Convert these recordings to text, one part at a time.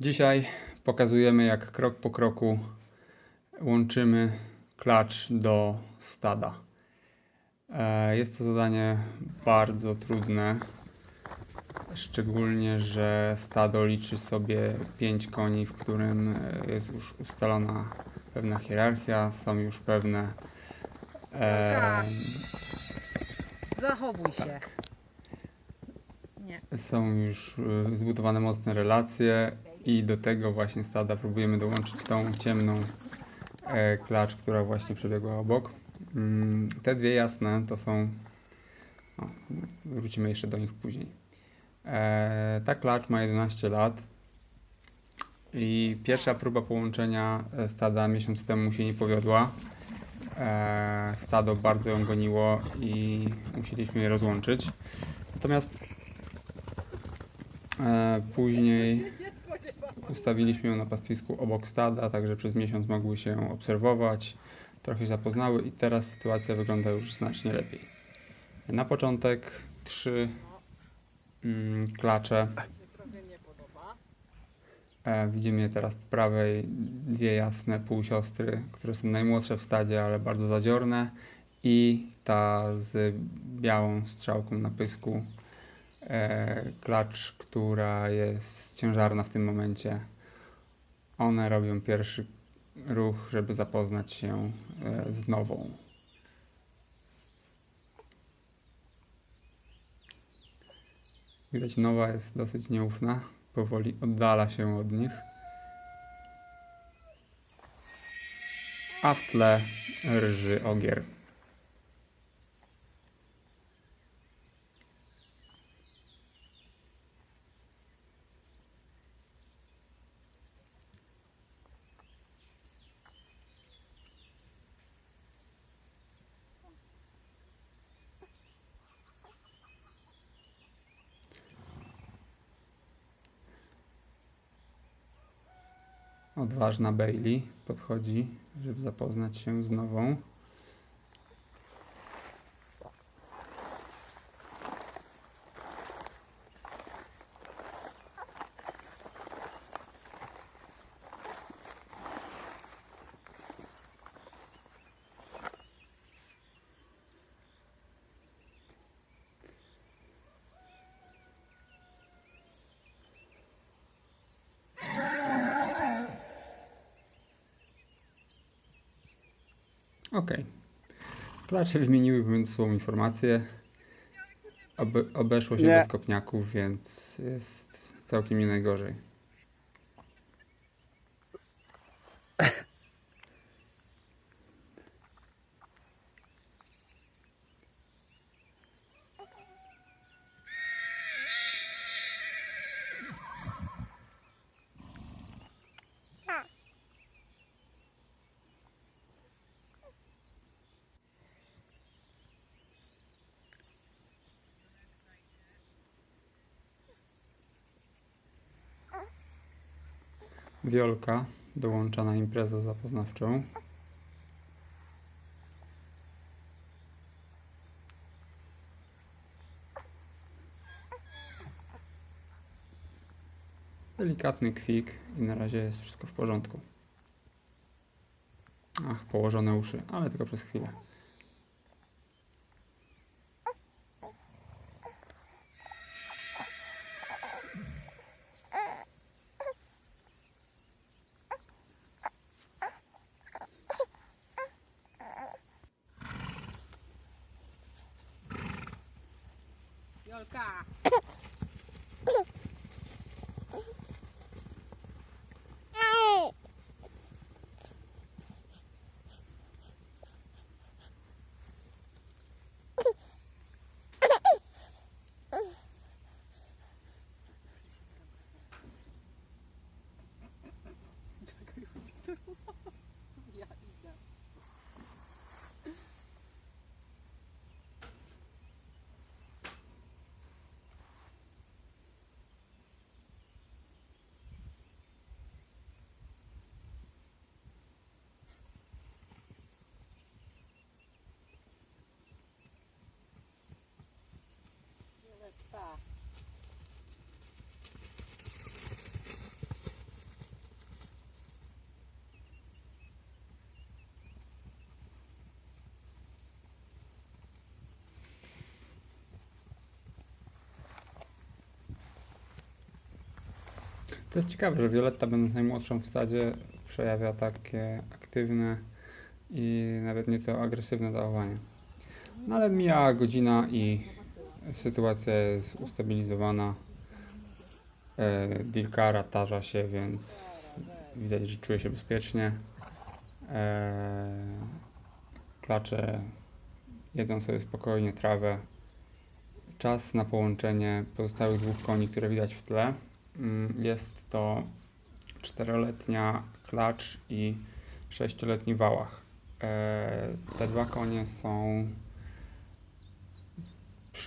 Dzisiaj pokazujemy, jak krok po kroku łączymy klacz do stada. E, Jest to zadanie bardzo trudne, szczególnie, że stado liczy sobie 5 koni, w którym e, jest już ustalona pewna hierarchia, są już pewne. E, Zachowuj się. tak. Są już y, zbudowane mocne relacje i do tego właśnie stada próbujemy dołączyć tą ciemną e, klacz, która właśnie przebiegła obok. Mm, Te dwie jasne to są. O, wrócimy jeszcze do nich później. E, Ta klacz ma 11 lat i pierwsza próba połączenia e, stada miesiąc temu się nie powiodła. Stado bardzo ją goniło i musieliśmy je rozłączyć. Natomiast Później ustawiliśmy ją na pastwisku obok stada, także przez miesiąc mogły się obserwować, trochę zapoznały i teraz sytuacja wygląda już znacznie lepiej. Na początek trzy mm, klacze. E, widzimy teraz po prawej, dwie jasne półsiostry, które są najmłodsze w stadzie, ale bardzo zadziorne i ta z białą strzałką na pysku klacz, która jest ciężarna w tym momencie. One robią pierwszy ruch, żeby zapoznać się e, z nową. Widać, nowa jest dosyć nieufna, powoli oddala się od nich. A w tle rży ogier. Odważna Bailey podchodzi, żeby zapoznać się z nową. Ok. Klacze wymieniły między sobą informacje. Obe, obeszło się Nie. bez kopniaków, więc jest całkiem nie najgorzej. Wiolka dołącza na imprezę zapoznawczą. Delikatny kwik i na razie jest wszystko w porządku. Ach, położone uszy, ale tylko przez chwilę. elkaar. To jest ciekawe, że Violetta będąc najmłodszą w stadzie przejawia takie aktywne i nawet nieco agresywne zachowanie. No ale mija godzina i sytuacja jest ustabilizowana. E, Dilkara tarza się, więc widać, że czuje się bezpiecznie. E, klacze jedzą sobie spokojnie trawę. Czas na połączenie pozostałych dwóch koni, które widać w tle. Mm, Jest to czteroletnia klacz i sześcioletni wałach. E, Te dwa konie są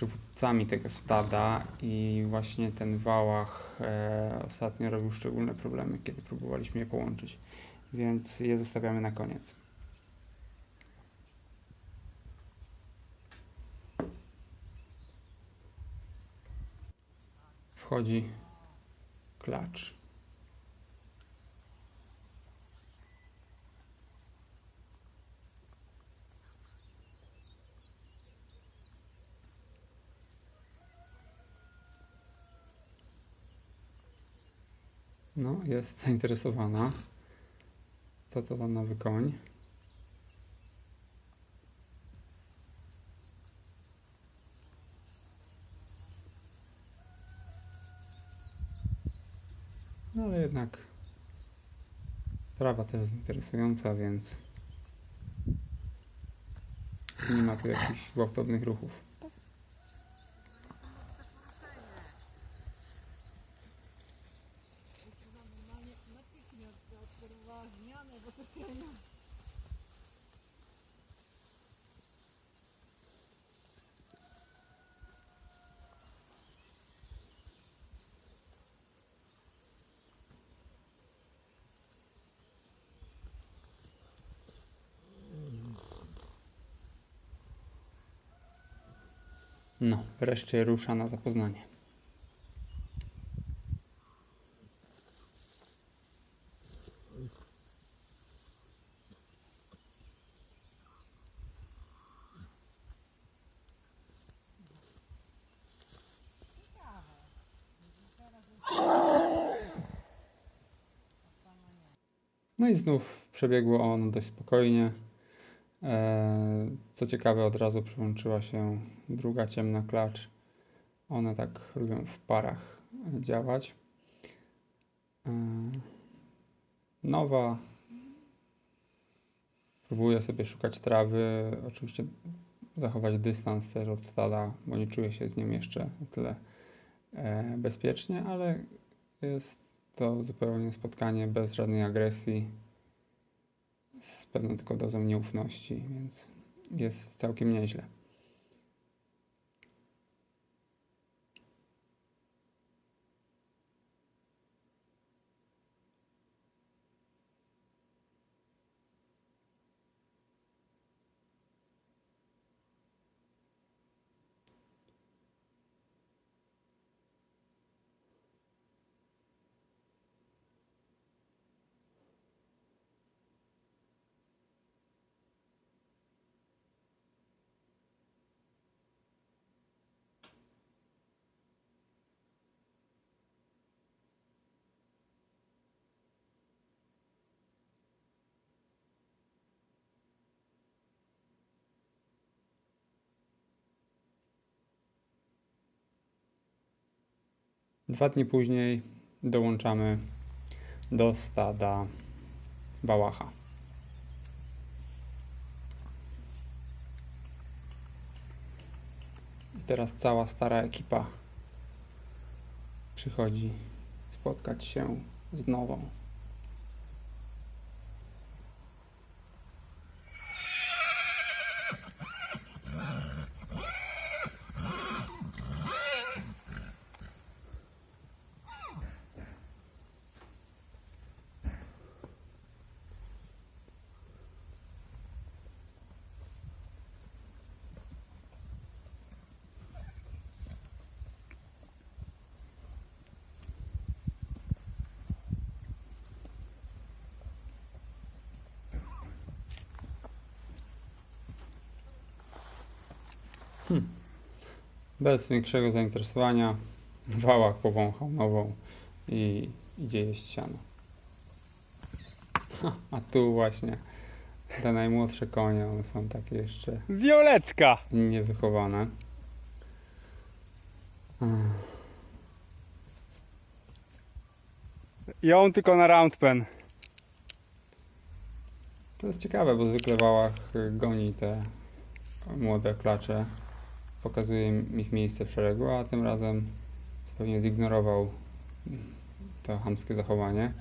przywódcami tego stada i właśnie ten wałach e, ostatnio robił szczególne problemy, kiedy próbowaliśmy je połączyć, więc je zostawiamy na koniec. Wchodzi klacz. No, jest zainteresowana. Co to za nowy koń? No ale jednak trawa też jest interesująca, więc nie ma tu jakichś gwałtownych ruchów. No, wreszcie rusza na zapoznanie. No i znów przebiegło ono dość spokojnie. E, Co ciekawe, od razu przyłączyła się druga ciemna klacz. One tak lubią w parach działać. E, Nowa próbuje sobie szukać trawy. Oczywiście zachować dystans też od stada, bo nie czuje się z nim jeszcze tyle e, bezpiecznie, ale jest to zupełnie spotkanie bez żadnej agresji z pewną tylko dozą nieufności, więc jest całkiem nieźle. Dwa dni później dołączamy do stada Bałacha. I teraz cała stara ekipa przychodzi spotkać się z nową. Bez większego zainteresowania Wałach powąchał nową i idzie jeść siano. Ha, a tu właśnie te najmłodsze konie, one są takie jeszcze Violetka! niewychowane. Ech. Ją tylko na round pen. To jest ciekawe, bo zwykle Wałach y, goni te młode klacze. Pokazuje im ich miejsce w szeregu, a tym razem pewnie zignorował to chamskie zachowanie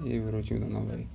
i wrócił do nowej